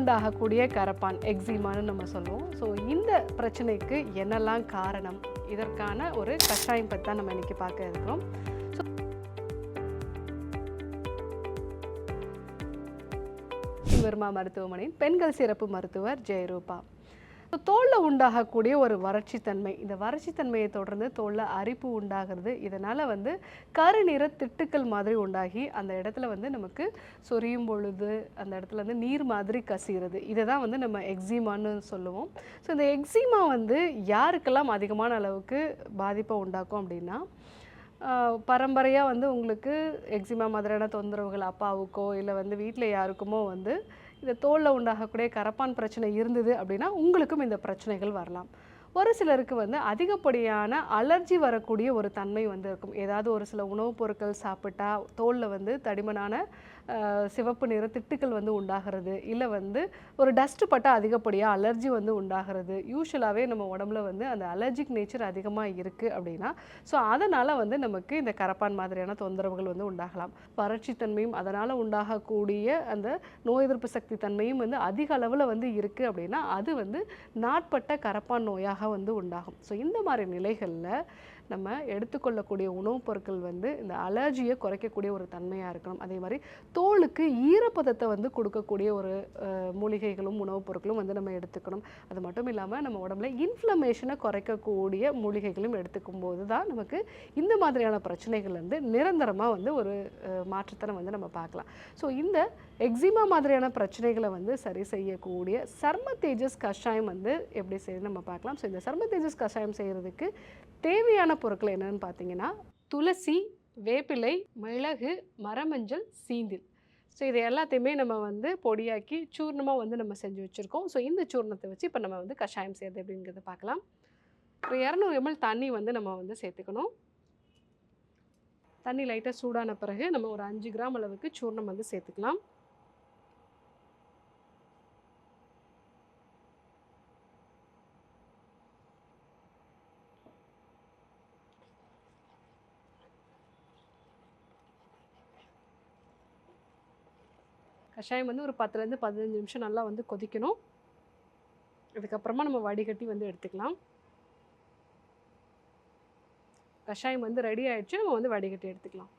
உண்டாகக்கூடிய கரப்பான் எக்ஸிமான்னு நம்ம சொல்லுவோம். ஸோ இந்த பிரச்சனைக்கு என்னெல்லாம் காரணம்? இதற்கான ஒரு கஷாயம் பற்றி தான் நம்ம இன்னைக்கு பார்க்க இருக்கிறோம். ஸோ வர்மா மருத்துவமனையின் பெண்கள் சிறப்பு மருத்துவர் ஜெயரூபா. தோலில் உண்டாகக்கூடிய ஒரு வறட்சித்தன்மை. இந்த வறட்சித்தன்மையை தொடர்ந்து தோலில் அரிப்பு உண்டாகிறது. இதனால் வந்து கருநிற திட்டுக்கள் மாதிரி உண்டாகி அந்த இடத்துல வந்து நமக்கு சொரியும் பொழுது அந்த இடத்துல வந்து நீர் மாதிரி கசிகிறது இதை தான் வந்து நம்ம எக்ஸிமான்னு சொல்லுவோம். ஸோ இந்த எக்ஸிமா வந்து யாருக்கெல்லாம் அதிகமான அளவுக்கு பாதிப்பை உண்டாக்கும் அப்படின்னா பரம்பரையாக வந்து உங்களுக்கு எக்ஸிமா மாதிரியான தொந்தரவுகள் அப்பாவுக்கோ இல்லை வந்து வீட்டில் யாருக்குமோ வந்து இந்த தோலில் உண்டாகக்கூடிய கரப்பான் பிரச்சனை இருந்தது அப்படின்னா உங்களுக்கும் இந்த பிரச்சனைகள் வரலாம். ஒரு சிலருக்கு வந்து அதிகப்படியான அலர்ஜி வரக்கூடிய ஒரு தன்மை வந்து இருக்கும். ஏதாவது ஒரு சில உணவுப் பொருட்கள் சாப்பிட்டா தோலில் வந்து தடிமனான சிவப்பு நிற திட்டுக்கள் வந்து உண்டாகிறது. இல்லை வந்து ஒரு டஸ்ட் பட்டால் அதிகப்படியாக அலர்ஜி வந்து உண்டாகிறது. யூஸ்வலாகவே நம்ம உடம்புல வந்து அந்த அலர்ஜிக் நேச்சர் அதிகமாக இருக்குது அப்படின்னா ஸோ அதனால் வந்து நமக்கு இந்த கரப்பான் மாதிரியான தொந்தரவுகள் வந்து உண்டாகலாம். வறட்சித்தன்மையும் அதனால் உண்டாகக்கூடிய அந்த நோய் எதிர்ப்பு சக்தி தன்மையும் வந்து அதிக அளவில் வந்து இருக்குது அப்படின்னா அது வந்து நாட்பட்ட கரப்பான் நோயாக வந்து உண்டாகும். ஸோ இந்த மாதிரி நிலைகளில் நம்ம எடுத்துக்கொள்ளக்கூடிய உணவுப் பொருட்கள் வந்து இந்த அலர்ஜியை குறைக்கக்கூடிய ஒரு தன்மையாக இருக்கணும். அதே மாதிரி தோலுக்கு ஈரப்பதத்தை வந்து கொடுக்கக்கூடிய ஒரு மூலிகைகளும் உணவுப் பொருட்களும் வந்து நம்ம எடுத்துக்கணும். அது மட்டும் இல்லாமல் நம்ம உடம்புல இன்ஃப்ளமேஷனை குறைக்கக்கூடிய மூலிகைகளும் எடுத்துக்கும் போது தான் நமக்கு இந்த மாதிரியான பிரச்சனைகள் வந்து நிரந்தரமாக வந்து ஒரு அஹ், மாற்றத்தை வந்து நம்ம பார்க்கலாம். ஸோ இந்த எக்ஸிமா மாதிரியான பிரச்சனைகளை வந்து சரி செய்யக்கூடிய சர்ம தேஜஸ் கஷாயம் வந்து எப்படி செய்யுது நம்ம பார்க்கலாம். ஸோ இந்த சர்ம தேஜஸ் கஷாயம் செய்கிறதுக்கு தேவையான பொருட்கள் என்னன்னு பார்த்தீங்கன்னா துளசி வேப்பிலை மிளகு மரமஞ்சள் சீந்தில். ஸோ இது எல்லாத்தையுமே நம்ம வந்து பொடியாக்கி சூர்ணமாக வந்து நம்ம செஞ்சு வச்சுருக்கோம். ஸோ இந்த சூர்ணத்தை வச்சு இப்போ நம்ம வந்து கஷாயம் செய்யறது அப்படிங்கிறத பார்க்கலாம். ஒரு இரநூறு எம்எல் தண்ணி வந்து நம்ம வந்து சேர்த்துக்கணும். தண்ணி லைட்டாக சூடான பிறகு நம்ம ஒரு அஞ்சு கிராம் அளவுக்கு சூர்ணம் வந்து சேர்த்துக்கலாம். கஷாயம் வந்து ஒரு பத்துலேருந்து பதினஞ்சு நிமிஷம் நல்லா வந்து கொதிக்கணும். அதுக்கப்புறமா நம்ம வடிகட்டி வந்து எடுத்துக்கலாம். கஷாயம் வந்து ரெடி ஆகிடுச்சு நம்ம வந்து வடிகட்டி எடுத்துக்கலாம்.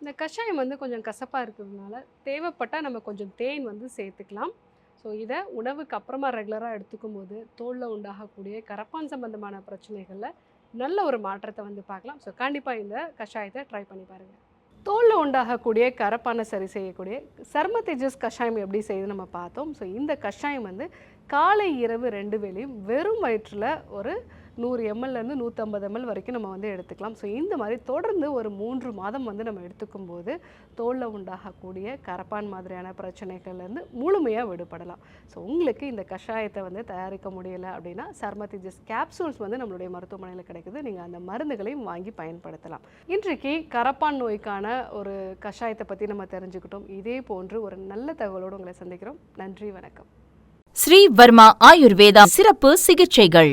இந்த கஷாயம் வந்து கொஞ்சம் கசப்பாக இருக்கிறதுனால தேவைப்பட்டால் நம்ம கொஞ்சம் தேன் வந்து சேர்த்துக்கலாம். ஸோ இதை உணவுக்கு அப்புறமா ரெகுலராக எடுத்துக்கும் போது தோலில் உண்டாகக்கூடிய கரப்பான் சம்பந்தமான பிரச்சனைகளில் நல்ல ஒரு மாற்றத்தை வந்து பார்க்கலாம். ஸோ கண்டிப்பாக இந்த கஷாயத்தை ட்ரை பண்ணி பாருங்கள் தோலில் உண்டாகக்கூடிய கரப்பானை சரி செய்யக்கூடிய சர்ம தேஜஸ் கஷாயம் எப்படி செய்யுது நம்ம பார்த்தோம். ஸோ இந்த கஷாயம் வந்து காலை இரவு ரெண்டு வேளையும் வெறும் வயிற்றில் ஒரு நூறு எம்எல்லேருந்து நூற்றம்பது எம்எல் வரைக்கும் நம்ம வந்து எடுத்துக்கலாம். ஸோ இந்த மாதிரி தொடர்ந்து ஒரு மூன்று மாதம் வந்து நம்ம எடுத்துக்கும் போது தோலில் உண்டாகக்கூடிய கரப்பான் மாதிரியான பிரச்சனைகள்லேருந்து முழுமையாக விடுபடலாம். ஸோ உங்களுக்கு இந்த கஷாயத்தை வந்து தயாரிக்க முடியலை அப்படின்னா சர்மத்திஜஸ் கேப்சூல்ஸ் வந்து நம்மளுடைய மருத்துவமனையில் கிடைக்குது. நீங்கள் அந்த மருந்துகளையும் வாங்கி பயன்படுத்தலாம். இன்றைக்கு கரப்பான் நோய்க்கான ஒரு கஷாயத்தை பற்றி நம்ம தெரிஞ்சுக்கிட்டோம். இதே போன்று ஒரு நல்ல தகவலோடு உங்களை சந்திக்கிறோம். நன்றி வணக்கம். ஸ்ரீ வர்மா ஆயுர்வேதா சிறப்பு சிகிச்சைகள்.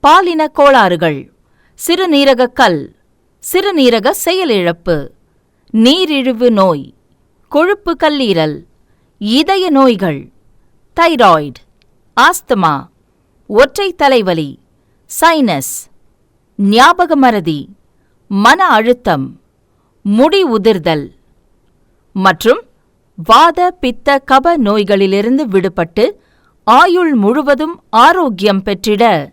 பாலின கோளாறுகள். சிறுநீரக கல். சிறுநீரக செயலிழப்பு. நீரிழிவு நோய். கொழுப்பு கல்லீரல். இதய நோய்கள். தைராய்டு. ஆஸ்துமா. ஒற்றை தலைவலி. சைனஸ். ஞாபக மறதி. மன அழுத்தம். முடி உதிர்தல். மற்றும் வாத பித்த கப நோய்களிலிருந்து விடுபட்டு ஆயுள் முழுவதும் ஆரோக்கியம் பெற்றிட.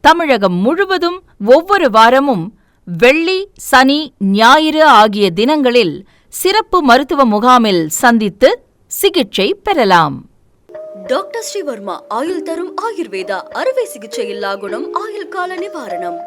தமிழகம் முழுவதும் ஒவ்வொரு வாரமும் வெள்ளி சனி ஞாயிறு ஆகிய தினங்களில் சிறப்பு மருத்துவ முகாமில் சந்தித்து சிகிச்சை பெறலாம். டாக்டர் ஸ்ரீவர்மா ஆயுள் தரும் ஆயுர்வேதா அறுவை சிகிச்சை இல்லா குணம் ஆயுள் கால நிவாரணம்.